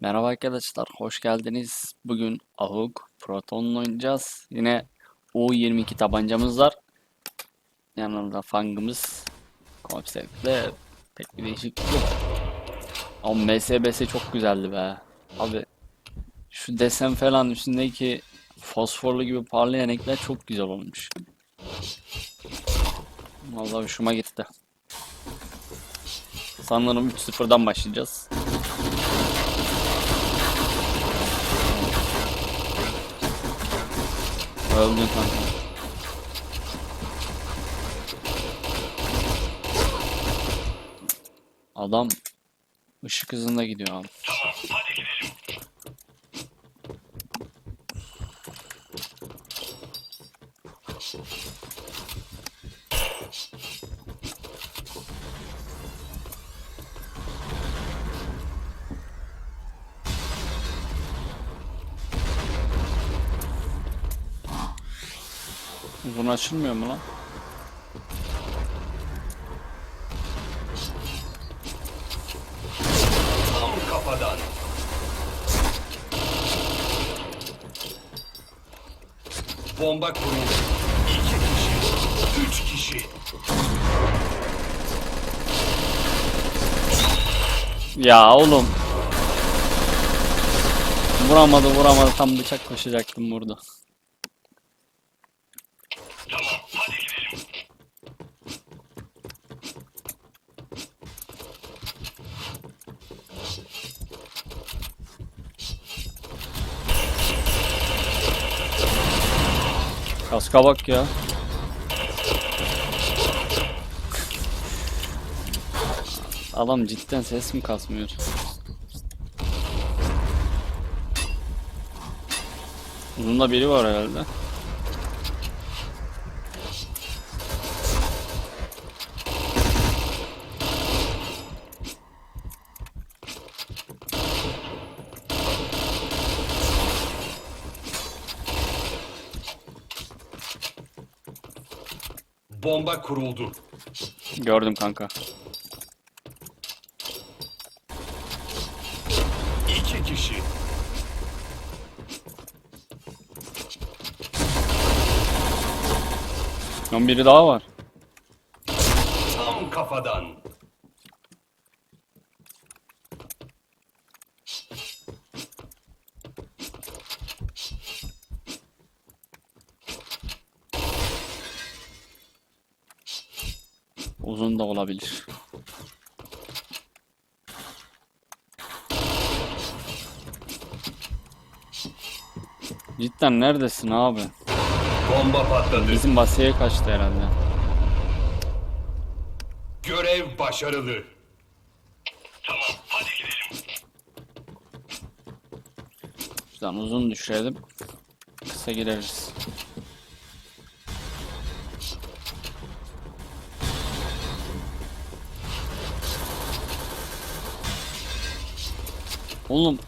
Merhaba arkadaşlar, hoş geldiniz. Bugün AUG Proton'la oynayacağız. Yine U22 tabancamız var. Yanında fangımız konseptle pek bir değişiklik yok. Ama MSBS çok güzeldi be. Abi şu desen falan üstündeki fosforlu gibi parlayan renkler çok güzel olmuş. Vallahi hoşuma gitti. Sanırım 3-0'dan başlayacağız. Öldün kanka. Adam ışık hızında gidiyor abi. Uzun açılmıyor mu lan? Tam kafadan. Bomba kuruldu. İki kişi. Üç kişi. Ya oğlum. Vuramadı vuramadı tam bıçak koşacaktım burada. Kaska bak ya. Adam cidden ses mi kasmıyor? Uzunda biri var herhalde. Bomba kuruldu. Gördüm kanka. İki kişi. Son biri daha var. Tam kafadan. Uzun da olabilir. Cidden neredesin abi? Bomba patladı. Bizim basıya kaçtı herhalde. Görev başarılı. Şuradan uzun düşürelim. Kısa gireriz. Oğlum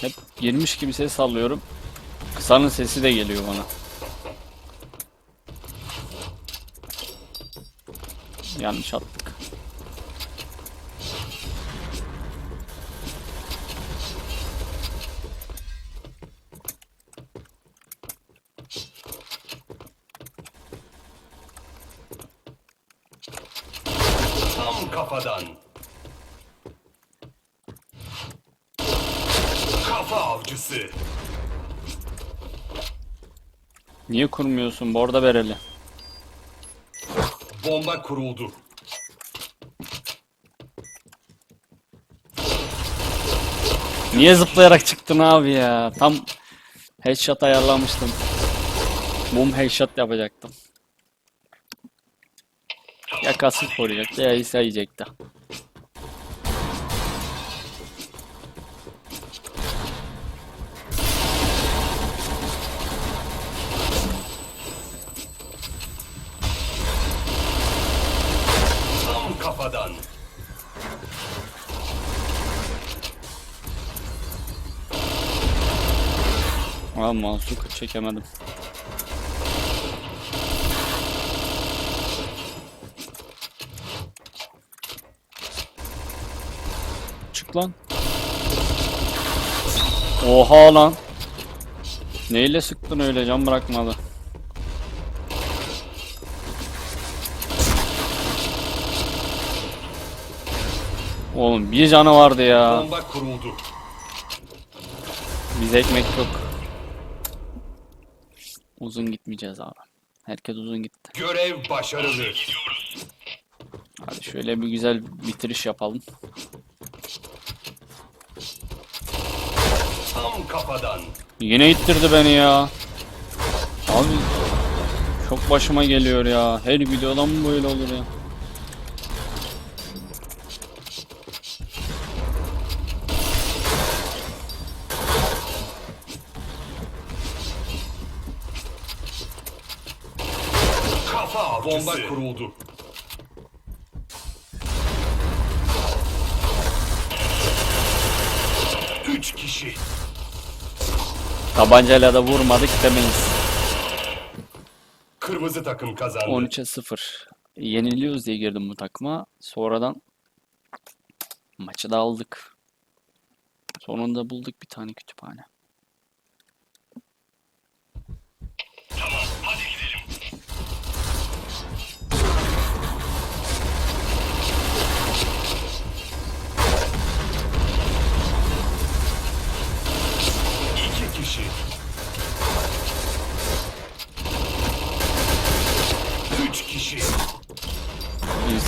hep girmiş gibi ses sallıyorum. Kısanın sesi de geliyor bana. Yanlış attık. Tam kafadan. Kafa avcısı. Niye kurmuyorsun? Borda bereli. Bomba kuruldu. Niye zıplayarak çıktın abi ya? Tam headshot ayarlamıştım. Boom headshot yapacaktım. Ya kasıp koruyacaktı ya ise yiyecekti. Aa mouse'u çekemedim. çık lan. Oha lan. Neyle sıktın öyle can bırakmadı. Oğlum bir canı vardı ya. Bomba kuruldu. Bize ekmek yok. Uzun gitmeyeceğiz abi. Herkes uzun gitti. Görev başarılı. Hadi şöyle bir güzel bitiriş yapalım. Tam kafadan. Yine ittirdi beni ya. Abi çok başıma geliyor ya. Her videoda mı böyle olur ya? Kafa avcısı. Bomba kuruldu. Üç kişi. Tabancayla da vurmadık demeyiz. Kırmızı takım kazandı. 13'e 0. Yeniliyoruz diye girdim bu takıma. Sonradan maçı da aldık. Sonunda bulduk bir tane kütüphane.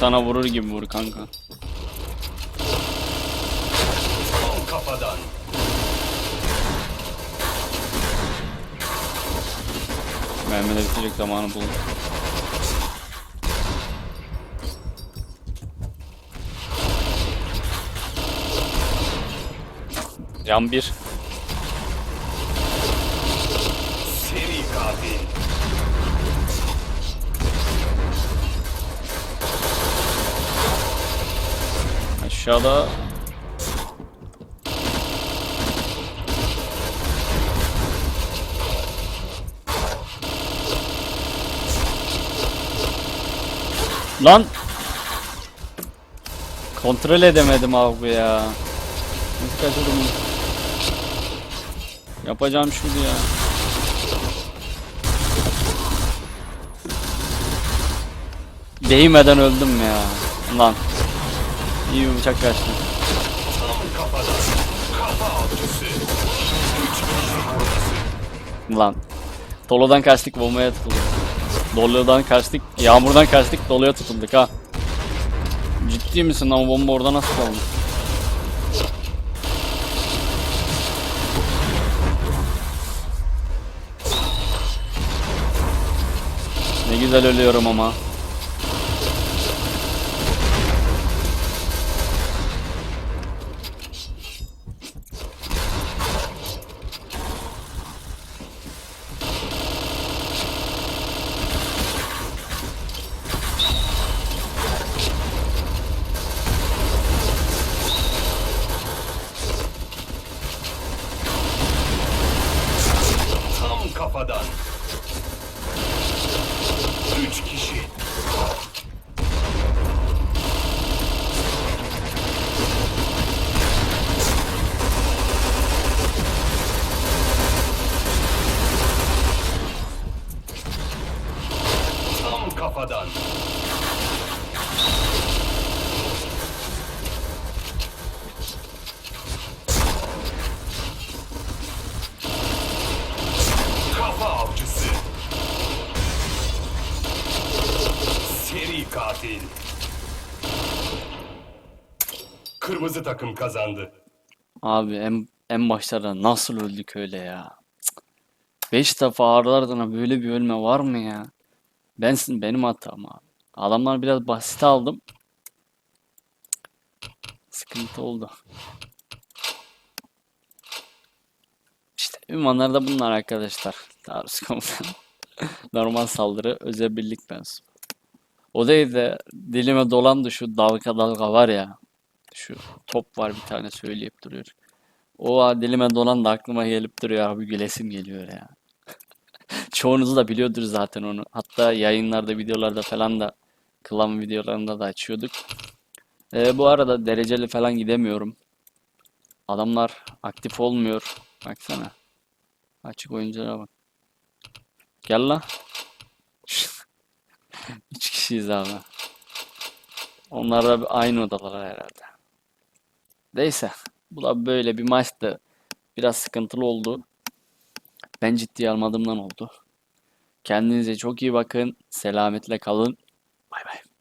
İnsana vurur gibi vur kanka. Tam kafadan. Mermi de bitecek zamanı buldu. Can bir. Aşağıda Lan Kontrol edemedim abi ya. Nasıl kaçırdım bunu? Yapacağım şunu ya. Değmeden öldüm ya. Lan. İyi bir bıçak kaçtı. Lan. Doludan kaçtık bombaya tutulduk. Doludan kaçtık, yağmurdan kaçtık, doluya tutulduk ha. Ciddi misin lan bomba orada nasıl kaldı? Ne güzel ölüyorum ama. Tam kafadan. Üç kişi. Tam kafadan. Kafa avcısı. Seri katil. Takım kazandı. Abi en, en başlarda nasıl öldük öyle ya? 5 defa ağırlardan böyle bir ölme var mı ya? Bensin benim hatam abi. Adamlar biraz basit aldım. Sıkıntı oldu. İşte ünvanlar da bunlar arkadaşlar. Taarruz komutanı. Normal saldırı özel birlik mensubu. O değil de dilime dolandı şu dalga dalga var ya. Şu top var bir tane söyleyip duruyor. O dilime dolan da aklıma gelip duruyor abi gülesim geliyor ya. Çoğunuz da biliyordur zaten onu. Hatta yayınlarda, videolarda falan da klan videolarında da açıyorduk. Ee, bu arada dereceli falan gidemiyorum. Adamlar aktif olmuyor. Baksana. Açık oyunculara bak. Gel lan. Üç kişiyiz abi. Onlar da aynı odalar herhalde. Neyse. Bu da böyle bir maçtı. Biraz sıkıntılı oldu. Ben ciddiye almadığımdan oldu. Kendinize çok iyi bakın. Selametle kalın. Bay bay.